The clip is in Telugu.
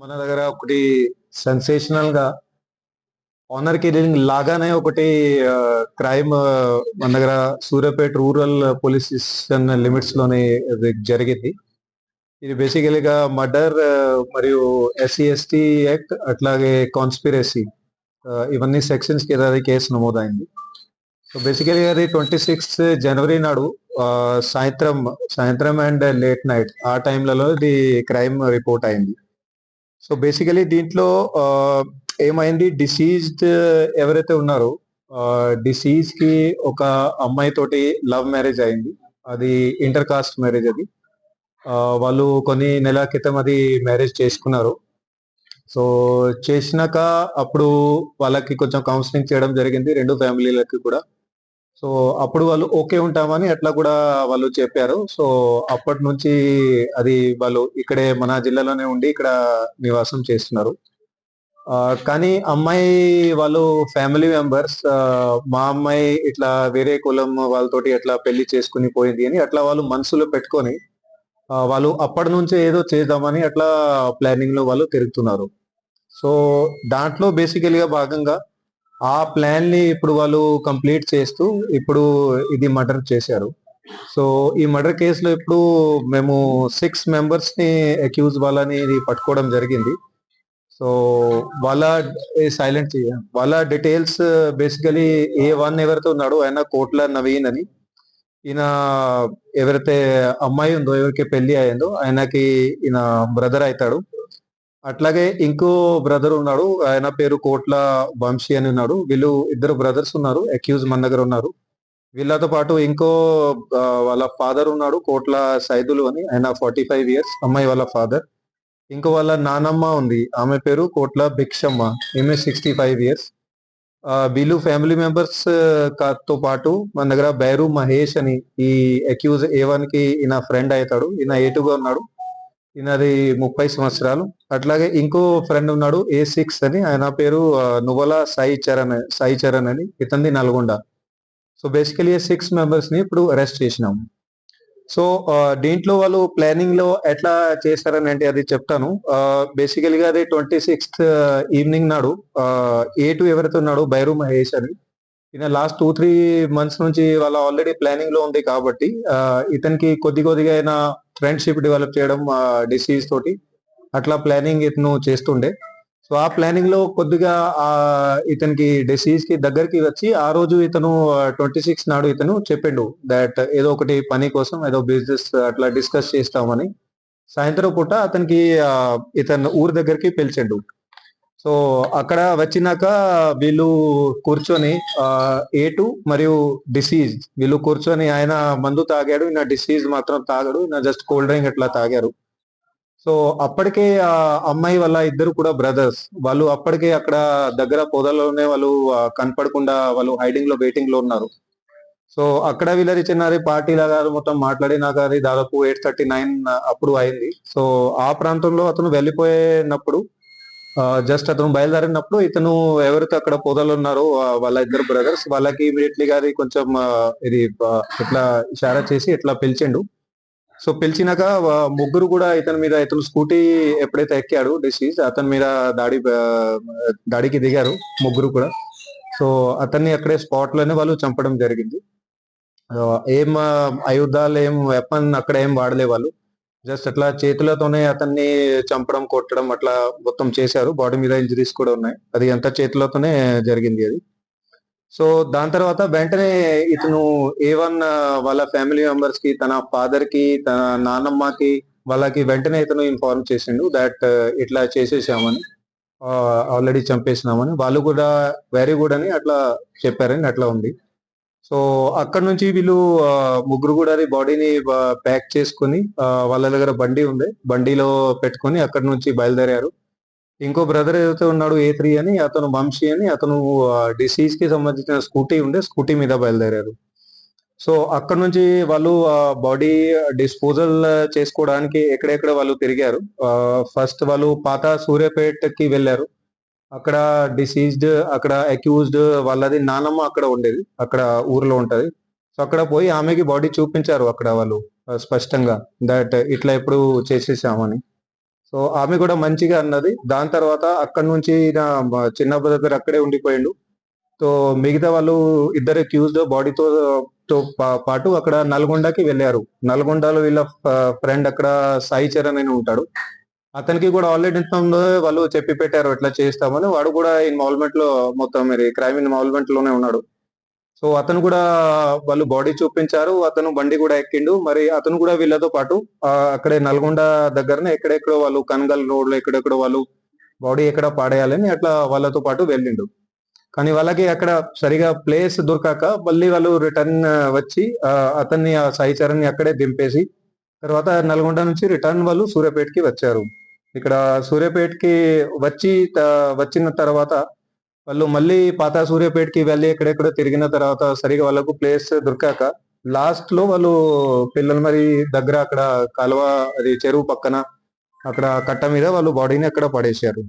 మన దగ్గర ఒకటి సెన్సేషనల్గా ఆనర్ కిల్లింగ్ లాగానే ఒకటి క్రైమ్ మన దగ్గర సూర్యాపేట రూరల్ పోలీస్ స్టేషన్ లిమిట్స్లోనే జరిగింది. ఇది బేసికలీగా మర్డర్ మరియు ఎస్సీ ఎస్టీ యాక్ట్ అట్లాగే కాన్స్పిరసీ ఇవన్నీ సెక్షన్స్ కింద అది కేసు నమోదైంది. సో బేసికలీ అది ట్వంటీ సిక్స్త్ జనవరి నాడు సాయంత్రం సాయంత్రం అండ్ లేట్ నైట్ ఆ టైంలలో ఇది క్రైమ్ రిపోర్ట్ అయింది. సో బేసికలీ దీంట్లో ఏమైంది? డిసీజ్డ్ ఎవరైతే ఉన్నారో డిసీజ్కి ఒక అమ్మాయి తోటి లవ్ మ్యారేజ్ అయింది. అది ఇంటర్ కాస్ట్ మ్యారేజ్ అది. వాళ్ళు కొన్ని నెలల క్రితం అది మ్యారేజ్ చేసుకున్నారు. సో చేసినాక అప్పుడు వాళ్ళకి కొంచెం కౌన్సిలింగ్ చేయడం జరిగింది రెండు ఫ్యామిలీలకి కూడా. సో అప్పుడు వాళ్ళు ఓకే ఉంటామని అట్లా కూడా వాళ్ళు చెప్పారు. సో అప్పటి నుంచి అది వాళ్ళు ఇక్కడే మన జిల్లాలోనే ఉండి ఇక్కడ నివాసం చేస్తున్నారు. కానీ అమ్మాయి వాళ్ళు ఫ్యామిలీ మెంబర్స్ మా అమ్మాయి ఇట్లా వేరే కులం వాళ్ళతోటి అట్లా పెళ్ళి చేసుకుని పోయింది అని అట్లా వాళ్ళు మనసులో పెట్టుకొని వాళ్ళు అప్పటి నుంచే ఏదో చేద్దామని అట్లా ప్లానింగ్లో వాళ్ళు తిరుగుతున్నారు. సో దాంట్లో బేసికలీగా భాగంగా ఆ ప్లాన్ని ఇప్పుడు వాళ్ళు కంప్లీట్ చేస్తూ ఇప్పుడు ఇది మర్డర్ చేశారు. సో ఈ మర్డర్ కేసులో ఇప్పుడు మేము సిక్స్ మెంబర్స్ని అక్యూజ్ వాళ్ళని ఇది పట్టుకోవడం జరిగింది. సో వాళ్ళ సైలెంట్ వాళ్ళ డీటెయిల్స్ బేసికలీ ఏ వన్ ఎవరైతే ఉన్నాడో ఆయన కోట్ల నవీన్ అని. ఈయన ఎవరైతే అమ్మాయి ఉందో ఎవరికి పెళ్ళి అయిందో ఆయనకి ఈయన బ్రదర్ అవుతాడు. అట్లాగే ఇంకో బ్రదర్ ఉన్నాడు. ఆయన పేరు కోట్ల వంశీ అని ఉన్నాడు. వీళ్ళు ఇద్దరు బ్రదర్స్ ఉన్నారు. అక్యూజ్ మన దగ్గర ఉన్నారు. వీళ్ళతో పాటు ఇంకో వాళ్ళ ఫాదర్ ఉన్నాడు. కోట్ల సైదులు అని. ఆయన ఫార్టీ ఫైవ్ ఇయర్స్ అమ్మాయి వాళ్ళ ఫాదర్ ఇంకో వాళ్ళ నానమ్మ ఉంది. ఆమె పేరు కోట్ల భిక్షమ్మ. ఈమె సిక్స్టీ ఫైవ్ ఇయర్స్ వీళ్ళు ఫ్యామిలీ మెంబర్స్తో పాటు మన దగ్గర బైరు మహేష్ అని. ఈ అక్యూజ్ ఏ వన్కి ఈయన ఫ్రెండ్ అవుతాడు. ఈయన ఏటుగా ఉన్నాడు. ఈయనది ముప్పై సంవత్సరాలు. అట్లాగే ఇంకో ఫ్రెండ్ ఉన్నాడు ఏ సిక్స్ అని. ఆయన పేరు ఆ, నువ్వల సాయి చరణ్ సాయి చరణ్ అని. ఇతంది నల్గొండ. సో బేసికలీ సిక్స్ మెంబర్స్ని ఇప్పుడు అరెస్ట్ చేసినాము సో దీంట్లో వాళ్ళు ప్లానింగ్లో ఎట్లా చేస్తారని అంటే అది చెప్తాను. బేసికలీగా అది ట్వంటీ సిక్స్త్ ఈవినింగ్ నాడు ఏ టూ ఎవరైతే ఉన్నాడు బైరు మహేష్ అని. ఈయన లాస్ట్ టూ త్రీ మంత్స్ నుంచి వాళ్ళ ఆల్రెడీ ప్లానింగ్లో ఉంది కాబట్టి ఇతనికి కొద్ది కొద్దిగా అయినా ఫ్రెండ్షిప్ డెవలప్ చేయడం డిసీజ్ తోటి అట్లా ప్లానింగ్ ఇతను చేస్తుండే. సో ఆ ప్లానింగ్లో కొద్దిగా ఆ ఇతనికి డిసీజ్కి దగ్గరికి వచ్చి ఆ రోజు ఇతను ట్వంటీ సిక్స్ నాడు ఇతను చెప్పిండు దట్ ఏదో ఒకటి పని కోసం ఏదో బిజినెస్ అట్లా డిస్కస్ చేస్తామని. సాయంత్రం పూట అతనికి ఇతను ఊరి దగ్గరికి పిలిచిండు. సో అక్కడ వచ్చినాక వీళ్ళు కూర్చొని ఏటు మరియు డిసీజ్ వీళ్ళు కూర్చొని ఆయన మందు తాగాడు ఈయన డిసీజ్ మాత్రం తాగాడు ఈయన జస్ట్ కోల్డ్ డ్రింక్ అట్లా తాగారు. సో అప్పటికే ఆ అమ్మాయి వాళ్ళ ఇద్దరు కూడా బ్రదర్స్. వాళ్ళు అప్పటికే అక్కడ దగ్గర పొదల్లోనే వాళ్ళు కనపడకుండా వాళ్ళు హైడింగ్లో వెయిటింగ్లో ఉన్నారు. సో అక్కడ వీళ్ళది చిన్నారి పార్టీ లాగా మొత్తం మాట్లాడినాక అది దాదాపు ఎయిట్ థర్టీ నైన్ అప్పుడు అయింది. సో ఆ ప్రాంతంలో అతను వెళ్ళిపోయినప్పుడు జస్ట్ అతను బయలుదేరినప్పుడు ఇతను ఎవరితో అక్కడ పొదలు ఉన్నారో వాళ్ళ ఇద్దరు బ్రదర్స్ వాళ్ళకి ఇమీడియట్లీ గారి కొంచెం ఇది ఇట్లా ఇషారా చేసి ఇట్లా పిలిచిండు. సో పిలిచినాక ముగ్గురు కూడా ఇతని మీద ఇతను స్కూటీ ఎప్పుడైతే ఎక్కాడు డిసీజ్ అతని మీద దాడి దాడికి దిగారు ముగ్గురు కూడా. సో అతన్ని అక్కడే స్పాట్లోనే వాళ్ళు చంపడం జరిగింది. ఏం ఆ, ఆయుధాలు ఏం వెపన్ అక్కడ ఏం వాడలే వాళ్ళు. జస్ట్ అట్లా చేతులతోనే అతన్ని చంపడం కొట్టడం అట్లా మొత్తం చేశారు. బాడీ మీద ఇంజరీస్ కూడా ఉన్నాయి. అది అంతా చేతులతోనే జరిగింది అది. సో దాని తర్వాత వెంటనే ఇతను ఏ వన్ వాళ్ళ ఫ్యామిలీ మెంబర్స్కి తన ఫాదర్కి తన నానమ్మకి వాళ్ళకి వెంటనే ఇతను ఇన్ఫార్మ్ చేసిండు దట్ uh, ఇట్లా చేసేసామని uh, ఆల్రెడీ చంపేసినామని. వాళ్ళు కూడా వెరీ గుడ్ అని అట్లా చెప్పారని అట్లా ఉంది. సో అక్కడ నుంచి వీళ్ళు ముగ్గురు కూడా అది బాడీని ప్యాక్ చేసుకుని వాళ్ళ దగ్గర బండి ఉంది. బండిలో పెట్టుకొని అక్కడ నుంచి బయలుదేరారు. ఇంకో బ్రదర్ ఏదైతే ఉన్నాడు ఏ త్రీ అని అతను వంశీ అని అతను డిసీజ్కి సంబంధించిన స్కూటీ ఉండే స్కూటీ మీద బయలుదేరారు. సో అక్కడ నుంచి వాళ్ళు బాడీ డిస్పోజల్ చేసుకోవడానికి ఎక్కడెక్కడ వాళ్ళు తిరిగారు ఫస్ట్ వాళ్ళు పాత సూర్యాపేటకి వెళ్ళారు. అక్కడ డిసీజ్డ్ అక్కడ అక్యూజ్డ్ వాళ్ళది నానమ్మ అక్కడ ఉండేది. అక్కడ ఊర్లో ఉంటది. సో అక్కడ పోయి ఆమెకి బాడీ చూపించారు అక్కడ వాళ్ళు స్పష్టంగా దట్ ఇట్లా ఎప్పుడు చేసేసామని. సో సో ఆమె కూడా మంచిగా అన్నది. దాని తర్వాత అక్కడ నుంచి నా చిన్న బ్రదర్ అక్కడే ఉండిపోయిండు. సో మిగతా వాళ్ళు ఇద్దరు అక్యూజ్డ్ బాడీతో తో పాటు అక్కడ నల్గొండకి వెళ్ళారు. నల్గొండలో వీళ్ళ ఫ్రెండ్ అక్కడ సాయి చరణ్ అని ఉంటాడు. అతనికి కూడా ఆల్రెడీ వాళ్ళు చెప్పి పెట్టారు ఎట్లా చేస్తామని. వాడు కూడా ఇన్వాల్వ్మెంట్లో మొత్తం మరి క్రైమ్ ఇన్వాల్వ్మెంట్లోనే ఉన్నాడు. సో అతను కూడా వాళ్ళు బాడీ చూపించారు. అతను బండి కూడా ఎక్కిండు. మరి అతను కూడా వీళ్ళతో పాటు అక్కడే నల్గొండ దగ్గరనే ఎక్కడెక్కడో వాళ్ళు కనగల్ రోడ్లో ఎక్కడెక్కడో వాళ్ళు బాడీ ఎక్కడ పాడేయాలని అట్లా వాళ్ళతో పాటు వెళ్ళిండు. కానీ వాళ్ళకి అక్కడ సరిగా ప్లేస్ దొరకక మళ్ళీ వాళ్ళు రిటర్న్ వచ్చి అతన్ని ఆ సాయి చరణ్ అక్కడే దింపేసి తర్వాత నల్గొండ నుంచి రిటర్న్ వాళ్ళు సూర్యాపేటకి వచ్చారు. ఇక్కడ సూర్యాపేటకి వచ్చి వచ్చిన తర్వాత వాళ్ళు మళ్ళీ పాత సూర్యాపేటకి వెళ్ళి ఎక్కడెక్కడో తిరిగిన తర్వాత సరిగా వాళ్ళకు ప్లేస్ దొరికాక లాస్ట్లో వాళ్ళు పిల్లలు మరి దగ్గర అక్కడ కాలువ అది చెరువు పక్కన అక్కడ కట్ట మీద వాళ్ళు బాడీని అక్కడ పడేశారు.